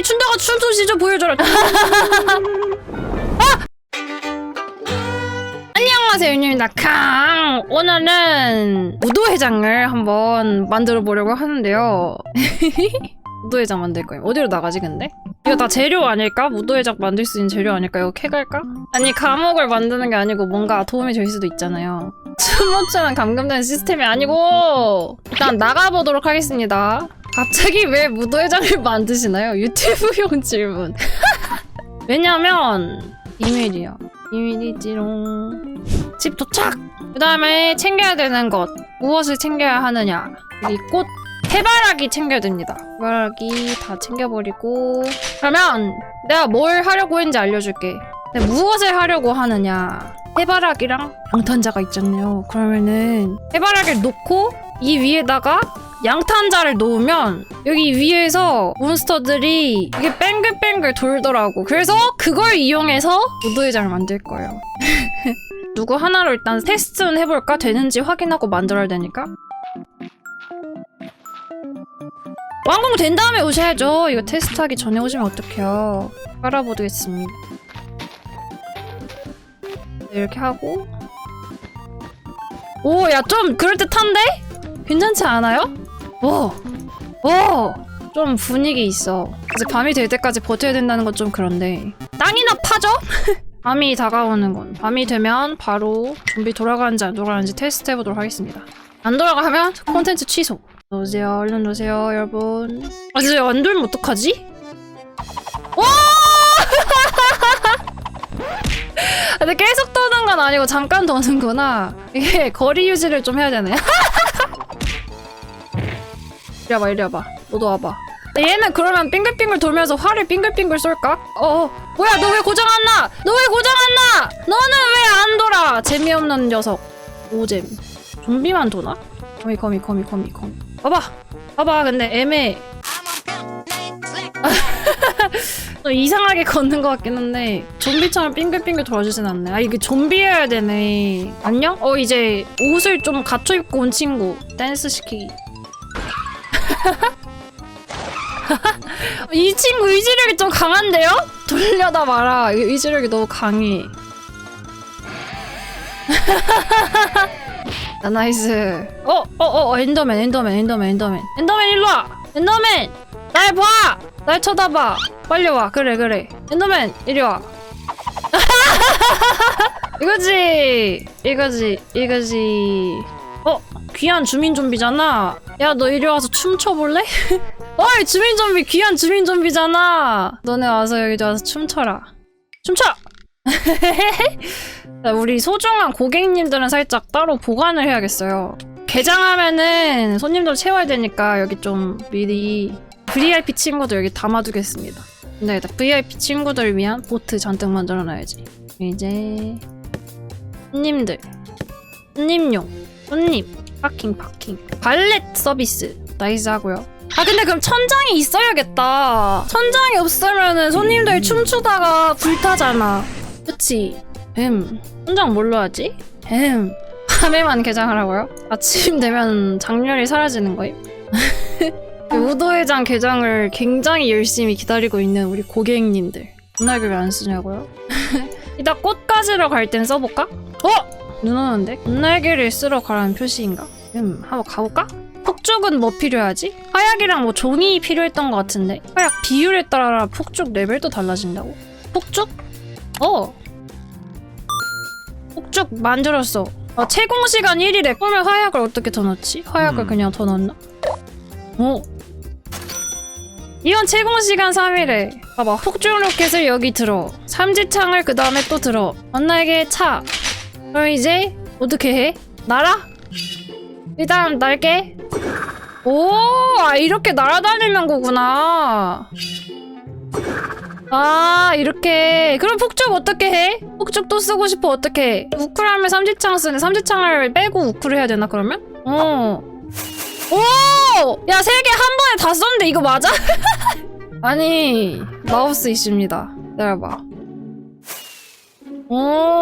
아니 춘다가 춤소시 좀 보여줘라. 아! 안녕하세요 윤입니다. 강 오늘은 무도회장을 한번 만들어 보려고 하는데요. 무도회장 만들 거예요. 어디로 나가지 근데? 이거 다 재료 아닐까? 무도회장 만들 수 있는 재료 아닐까? 이거 캐갈까? 아니 감옥을 만드는 게 아니고 뭔가 도움이 될 수도 있잖아요. 춤모처럼 감금되는 시스템이 아니고 일단 나가보도록 하겠습니다. 갑자기 왜 무도회장을 만드시나요? 유튜브용 질문. 왜냐면 이메일이야. 이메일이지롱. 집 도착! 그 다음에 챙겨야 되는 것. 무엇을 챙겨야 하느냐. 여기 꽃, 해바라기 챙겨야 됩니다. 해바라기 다 챙겨버리고. 그러면 내가 뭘 하려고 했는지 알려줄게. 내가 무엇을 하려고 하느냐. 해바라기랑 양탄자가 있잖아요. 그러면은 해바라기를 놓고 이 위에다가 양탄자를 놓으면 여기 위에서 몬스터들이 이게 뱅글뱅글 돌더라고. 그래서 그걸 이용해서 무도회장을 만들 거예요. 누구 하나로 일단 테스트는 해볼까? 되는지 확인하고 만들어야 되니까. 완공된 다음에 오셔야죠. 이거 테스트하기 전에 오시면 어떡해요. 깔아보겠습니다. 이렇게 하고 오, 야, 좀 그럴듯한데? 괜찮지 않아요? 오, 오, 좀 분위기 있어. 이제 밤이 될 때까지 버텨야 된다는 건 좀 그런데. 땅이나 파죠? 밤이 다가오는 건. 밤이 되면 바로 좀비 돌아가는지 안 돌아가는지 테스트 해보도록 하겠습니다. 안 돌아가면 콘텐츠 취소. 오세요, 얼른 오세요, 여러분. 아, 진짜 안 돌면 어떡하지? 와! 근데 계속 도는 건 아니고 잠깐 도는구나. 이게 거리 유지를 좀 해야 되네. 이리 와봐, 이리 와봐. 너도 와봐. 얘는 그러면 빙글빙글 돌면서 활을 빙글빙글 쏠까? 어, 어. 뭐야, 너 왜 고장 안 나? 너 왜 고장 안 나? 너는 왜 안 돌아? 재미없는 녀석. 오잼. 좀비만 도나? 거미, 거미, 거미, 거미, 거미. 봐봐. 봐봐, 근데 애매해. 좀 이상하게 걷는 것 같긴 한데 좀비처럼 빙글빙글 돌아주진 않네. 아 이게 좀비여야 되네. 안녕? 어 이제 옷을 좀 갖춰 입고 온 친구 댄스 시키기. 이 친구 의지력이 좀 강한데요? 돌려다 마라. 이 의지력이 너무 강해. 나 나이스. 어, 어, 어, 엔더맨, 엔더맨, 엔더맨, 엔더맨. 엔더맨 일로 와. 엔더맨, 날 봐. 날 쳐다봐. 빨리 와. 그래, 그래. 엔더맨 이리 와. 이거지, 이거지, 이거지. 어, 귀한 주민 좀비잖아. 야, 너 이리 와서 춤춰볼래? 어이, 주민 좀비, 귀한 주민 좀비잖아. 너네 와서 여기 와서 춤춰라. 춤춰! 자, 우리 소중한 고객님들은 살짝 따로 보관을 해야겠어요. 개장하면은 손님들 채워야 되니까 여기 좀 미리 VIP 친구들 여기 담아두겠습니다. 근데 일단 VIP 친구들을 위한 보트 잔뜩 만들어놔야지. 이제 손님들, 손님용, 손님, 파킹, 파킹, 발렛 서비스 나이스 하고요. 아 근데 그럼 천장이 있어야겠다. 천장이 없으면은 손님들 춤추다가 불타잖아. 그치? 뱀. 천장 뭘로 하지? 뱀. 밤에만 개장하라고요? 아침 되면 장렬히 사라지는 거임? 우도회장 개장을 굉장히 열심히 기다리고 있는 우리 고객님들. 분날개 왜안 쓰냐고요? 이따 꽃 가지러 갈 땐 써볼까? 어! 눈 오는데? 분날개를 쓰러 가라는 표시인가? 음, 한번 가볼까? 폭죽은 뭐 필요하지? 화약이랑 뭐 종이 필요했던 것 같은데 화약 비율에 따라 폭죽 레벨도 달라진다고? 폭죽? 어 폭죽 만들었어 아, 채공 시간 1일에 그러면 화약을 어떻게 더 넣지? 화약을 음. 그냥 더 넣나? 어 이건 채공 시간 3일에 봐봐 폭죽 로켓을 여기 들어 삼지창을 그 다음에 또 들어 만나게 차 그럼 이제 어떻게 해? 날아? 일단 날개 오, 아, 이렇게 날아다니는 거구나. 아, 이렇게. 그럼 폭죽 어떻게 해? 폭죽 또 쓰고 싶어, 어떻게 해? 우쿨하면 삼지창 쓰네. 삼지창을 빼고 우쿨을 해야 되나, 그러면? 어. 오! 야, 세 개 한 번에 다 썼는데 이거 맞아? 아니, 마우스 있습니다. 기다려봐. 오.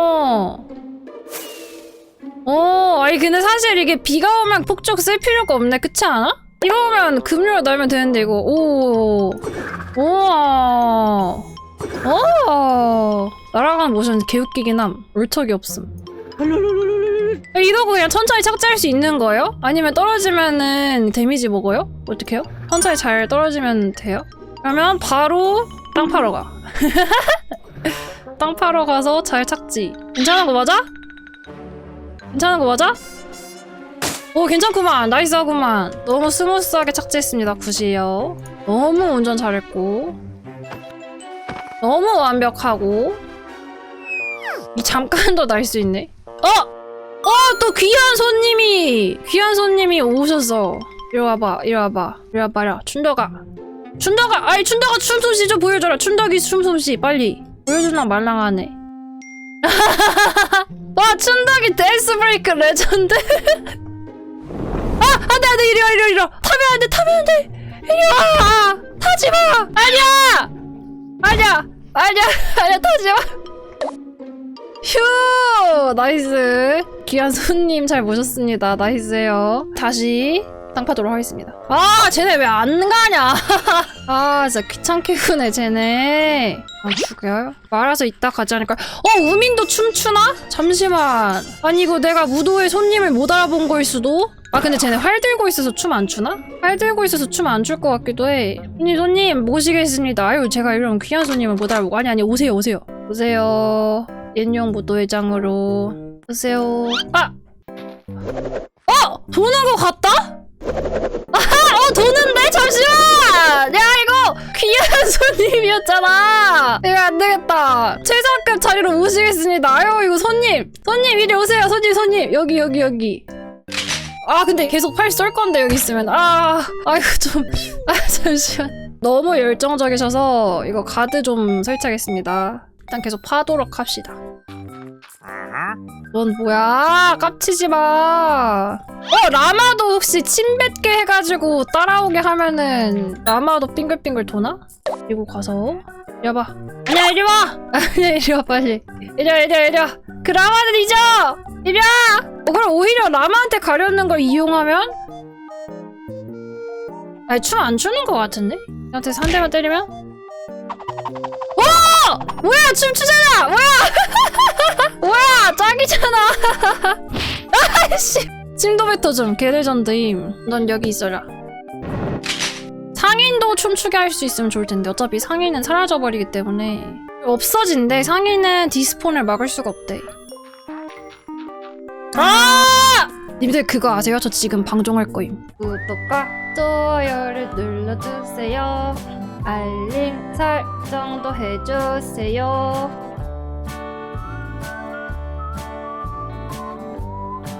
어, 아니 근데 사실 이게 비가 오면 폭죽 쓸 필요가 없네, 그렇지 않아? 오면 급료를 넣으면 되는데 이거 오, 우와. 오. 날아가는 모션 개웃기긴 함. 울턱이 없음. 이러고 그냥 천천히 착지할 수 있는 거예요? 아니면 떨어지면은 데미지 먹어요? 어떻게요? 천천히 잘 떨어지면 돼요? 그러면 바로 땅 파러 가. 땅 파러 가서 잘 착지. 괜찮은 거 맞아? 괜찮은 거 맞아? 오 괜찮구만. 나이스하구만. 너무 스무스하게 착지했습니다 굿이요. 너무 운전 잘했고. 너무 완벽하고. 이 잠깐도 날 수 있네. 어! 어! 또 귀한 손님이! 귀한 손님이 오셨어. 이리 와봐 이리 와봐. 이리 와봐라 춘덕아. 춘덕아! 아이 춘덕아 춤솜씨 좀 보여줘라. 춘덕이 춤솜씨. 빨리. 보여주나 말랑하네 스 브레이크 레전드 아 안돼 안돼 이리 와 이리 와 이리 와. 타면 안돼 타면 안돼. 이리 와. 타지 마. 아니야. 아니야. 아니야. 아니야 타지 마 휴 나이스. 귀한 손님 잘 모셨습니다. 나이스요. 다시 땅 파도록 하겠습니다 아 쟤네 왜 안 가냐 아 진짜 귀찮게 구네 쟤네 아 죽여요? 말아서 이따 않을까 어 우민도 춤추나? 잠시만 아니 이거 내가 무도의 손님을 못 알아본 거일 수도? 아 근데 쟤네 활 들고 있어서 춤 안 추나? 활 들고 있어서 춤 안 출 것 같기도 해 손님 손님 모시겠습니다 아유 제가 이런 귀한 손님을 못 알아보고 아니 아니 오세요 오세요 오세요 옛용 무도회장으로 오세요 아! 어! 도는 거 같다? 손님이었잖아. 이거 안 되겠다. 최상급 자리로 모시겠습니다. 아유 이거 손님. 손님 이리 오세요. 손님 손님. 여기 여기 여기. 아 근데 계속 팔 쏠 건데 여기 있으면. 아 아이고 좀아 잠시만. 너무 열정적이셔서 이거 가드 좀 설치하겠습니다. 일단 계속 파도록 합시다 넌 뭐야 깝치지 마 어, 라마도 혹시 침 뱉게 해가지고 따라오게 하면은 라마도 빙글빙글 도나? 이거 가서 와봐 아니야 이리 와 아니야 이리 와 빨리 이리 와 이리 와 이리 와 그 라마는 잊어 이리 와 어, 그럼 오히려 라마한테 가려는 걸 이용하면 아니 춤안 추는 것 같은데? 나한테 한 대만 때리면? 와! 뭐야 춤추잖아! 뭐야! 뭐야 짱이잖아! 아이씨. 찜도베터 좀 개레전드임. 넌 여기 있어라. 상인도 춤추게 할 수 있으면 좋을 텐데 어차피 상인은 사라져버리기 때문에. 없어진대. 상인은 디스폰을 막을 수가 없대. 아! 님들 그거 아세요? 저 지금 방종할 거임. 구독과 좋아요를 눌러주세요. 알림 설정도 해주세요